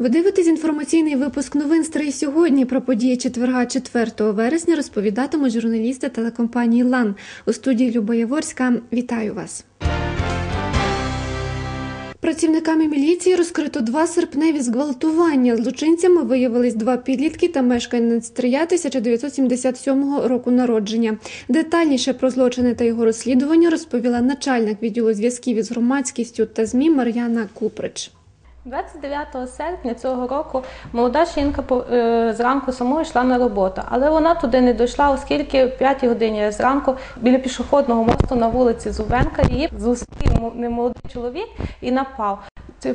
Ви дивитесь інформаційний випуск новин «Стрий сьогодні. Про події четверга 4 вересня розповідатимуть журналісти телекомпанії Лан у студії Люба Яворська. Вітаю вас. Працівниками міліції розкрито два серпневі зґвалтування. Злочинцями виявились два підлітки та мешканець Стрия 1977 року народження. Детальніше про злочини та його розслідування розповіла начальник відділу зв'язків із громадськістю та змі Мар'яна Куприч. 29 серпня цього року молода жінка е, зранку самою йшла на роботу, але вона туди не дійшла, оскільки в 5 годині зранку біля пішохідного мосту на вулиці Зубенка її зустрів мо- немолодий чоловік і напав.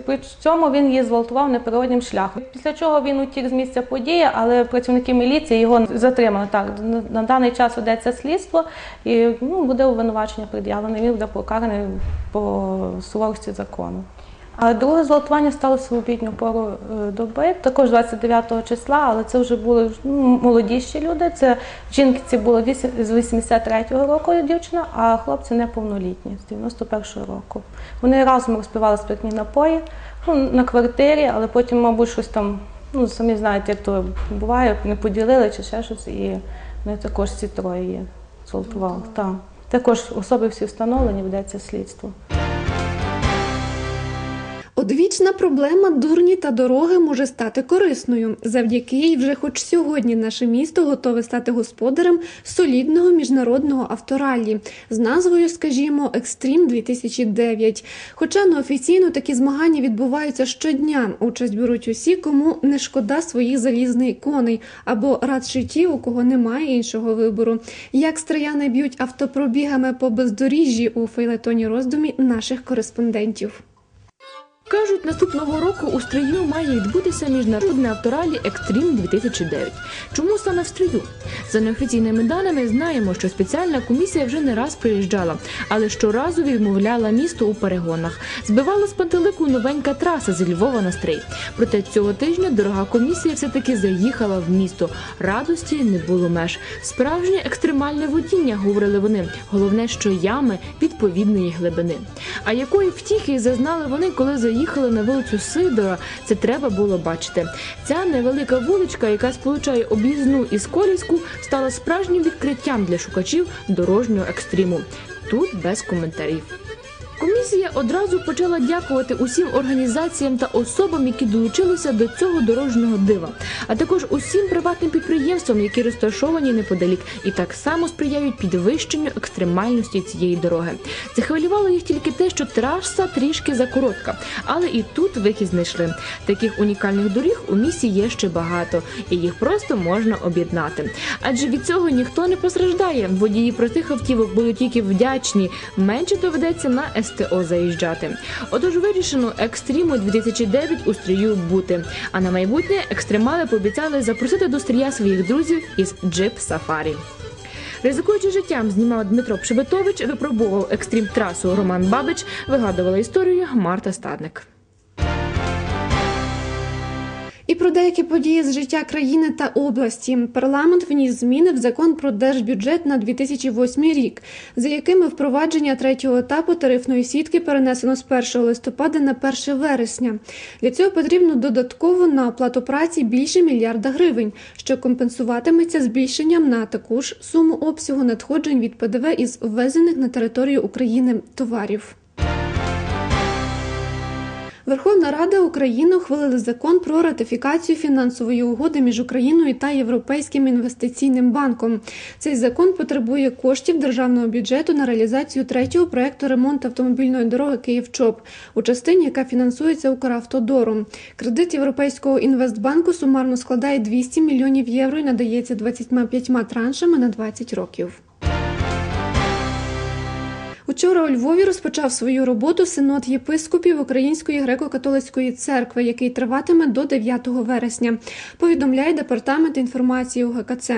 При цьому він її зґвалтував неприродним шляхом. Після чого він утік з місця події, але працівники міліції його затримали. Так на даний час ведеться слідство і ну, буде обвинувачення пред'явлене. Він буде покараний по суворості закону. А друге зґвалтування сталося в обідню пору е, доби, також 29 числа, але це вже були ну, молодіші люди. Це жінки було вісім- з 83-го року дівчина, а хлопці неповнолітні з 91-го року. Вони разом розпивали спиртні напої ну, на квартирі, але потім, мабуть, щось там, ну самі знаєте, як то буває, не поділили чи ще щось, і вони також ці троє є зґвалтували. Так. Також особи всі встановлені, ведеться слідство. Одвічна проблема дурні та дороги може стати корисною. Завдяки їй вже хоч сьогодні наше місто готове стати господарем солідного міжнародного автораллі з назвою, скажімо, Екстрім 2009 Хоча неофіційно такі змагання відбуваються щодня. Участь беруть усі, кому не шкода своїх залізних коней або радше ті, у кого немає іншого вибору. Як стріяни б'ють автопробігами по бездоріжжі у фейлетоні роздумі наших кореспондентів. Кажуть, наступного року у стрию має відбутися міжнародне авторалі Екстрім 2009. Чому саме в стрию? За неофіційними даними знаємо, що спеціальна комісія вже не раз приїжджала, але щоразу відмовляла місто у перегонах. Збивала з пантелику новенька траса зі Львова на стрий. Проте цього тижня дорога комісія все-таки заїхала в місто. Радості не було меж. Справжнє екстремальне водіння, говорили вони. Головне, що ями відповідної глибини. А якої втіхи зазнали вони, коли заїхали на вулицю Сидора, це треба було бачити. Ця невелика вуличка, яка сполучає об'їзну і Сколівську, стала справжнім відкриттям для шукачів дорожнього екстриму. Тут без коментарів. Комісія одразу почала дякувати усім організаціям та особам, які долучилися до цього дорожнього дива, а також усім приватним підприємствам, які розташовані неподалік, і так само сприяють підвищенню екстремальності цієї дороги. Це хвилювало їх тільки те, що траса трішки закоротка, але і тут вихід знайшли. Таких унікальних доріг у місті є ще багато, і їх просто можна об'єднати. Адже від цього ніхто не постраждає. Водії простих автівок будуть тільки вдячні. Менше доведеться на СТО заїжджати. Отож вирішено екстріму 2009 у стрію бути. А на майбутнє екстремали пообіцяли запросити до стрія своїх друзів із джип Сафарі. Ризикуючи життям, знімав Дмитро Пшебетович, випробував екстрім трасу Роман Бабич, вигадувала історію Марта Стадник. Про деякі події з життя країни та області парламент вніс зміни в закон про держбюджет на 2008 рік, за якими впровадження третього етапу тарифної сітки перенесено з 1 листопада на 1 вересня. Для цього потрібно додатково на оплату праці більше мільярда гривень, що компенсуватиметься збільшенням на таку ж суму обсягу надходжень від ПДВ із ввезених на територію України товарів. Верховна Рада України ухвалила закон про ратифікацію фінансової угоди між Україною та Європейським інвестиційним банком. Цей закон потребує коштів державного бюджету на реалізацію третього проекту ремонту автомобільної дороги Київ-Чоп у частині, яка фінансується Укравтодором. Кредит Європейського інвестбанку сумарно складає 200 мільйонів євро і надається 25 траншами на 20 років. Учора у Львові розпочав свою роботу синод єпископів Української греко-католицької церкви, який триватиме до 9 вересня. Повідомляє департамент інформації УГКЦ.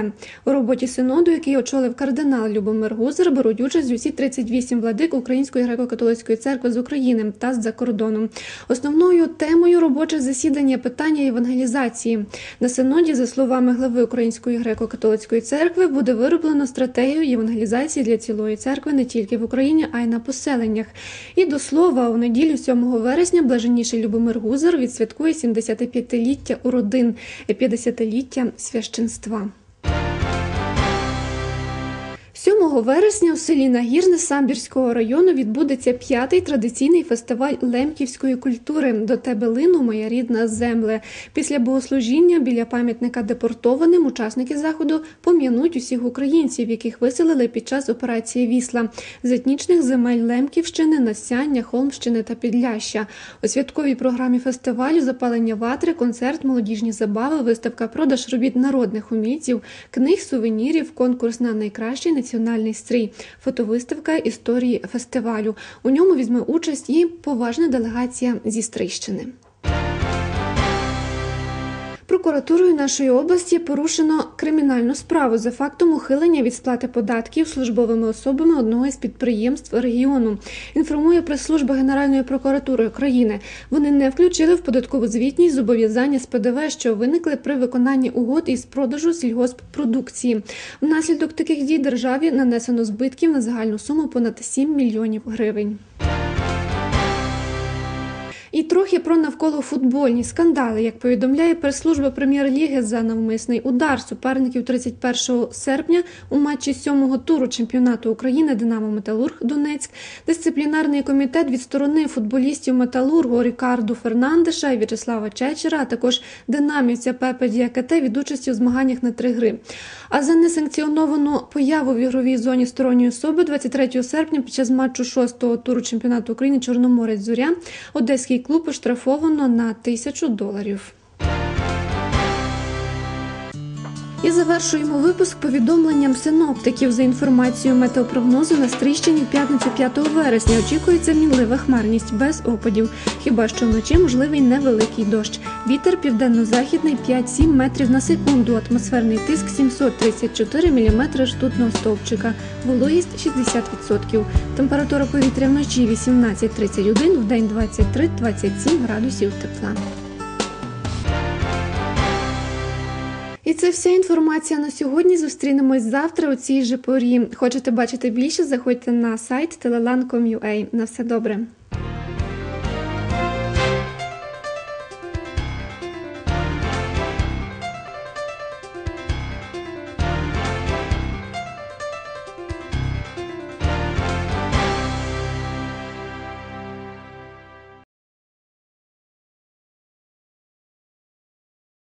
У роботі синоду, який очолив кардинал Любомир Гузар, беруть участь усі 38 владик Української греко-католицької церкви з України та з-за кордону. Основною темою робочих засідань є питання евангелізації. На синоді, за словами глави Української греко-католицької церкви, буде вироблено стратегію євангелізації для цілої церкви не тільки в Україні, а й на поселеннях. І до слова, у неділю 7 вересня блаженніший Любомир Гузар відсвяткує 75-ліття уродин і 50-ліття священства. Вересня у селі Нагірне Самбірського району відбудеться п'ятий традиційний фестиваль лемківської культури До тебе лину, моя рідна земле. Після богослужіння біля пам'ятника депортованим учасники заходу пом'януть усіх українців, яких виселили під час операції Вісла з етнічних земель Лемківщини, Насяння, Холмщини та Підляща. У святковій програмі фестивалю запалення ватри, концерт, молодіжні забави, виставка продаж робіт народних умільців, книг, сувенірів, конкурс на найкращий національний стрій, фотовиставка історії фестивалю. У ньому візьме участь і поважна делегація зі Стрийщини. Прокуратурою нашої області порушено кримінальну справу за фактом ухилення від сплати податків службовими особами одного із підприємств регіону. Інформує прес-служба Генеральної прокуратури України. Вони не включили в податкову звітність зобов'язання з ПДВ, що виникли при виконанні угод із продажу сільгосппродукції. Внаслідок таких дій державі нанесено збитків на загальну суму понад 7 мільйонів гривень. І трохи про навколофутбольні скандали. Як повідомляє прес-служба прем'єр-ліги за навмисний удар суперників 31 серпня у матчі сьомого туру чемпіонату України Динамо Металург Донецьк. Дисциплінарний комітет відсторонив футболістів Металургу Рікарду Фернандеша і В'ячеслава Чечера, а також динамівця Пепе Діакате від участі у змаганнях на три гри. А за несанкціоновану появу в ігровій зоні сторонньої особи 23 серпня під час матчу шостого туру чемпіонату України Чорноморець Зоря Одеський клуб оштрафовано на тисячу доларів. І завершуємо випуск повідомленням синоптиків за інформацією метеопрогнозу на Стрийщині в п'ятницю 5 вересня. Очікується мінлива хмарність без опадів. Хіба що вночі можливий невеликий дощ. Вітер південно-західний 5-7 метрів на секунду. Атмосферний тиск 734 міліметри ртутного стовпчика. Вологість 60%. Температура повітря вночі 18-31, вдень 23-27 градусів тепла. І це вся інформація на сьогодні. Зустрінемось завтра у цій же порі. Хочете бачити більше? Заходьте на сайт telelan.com.ua. На все добре.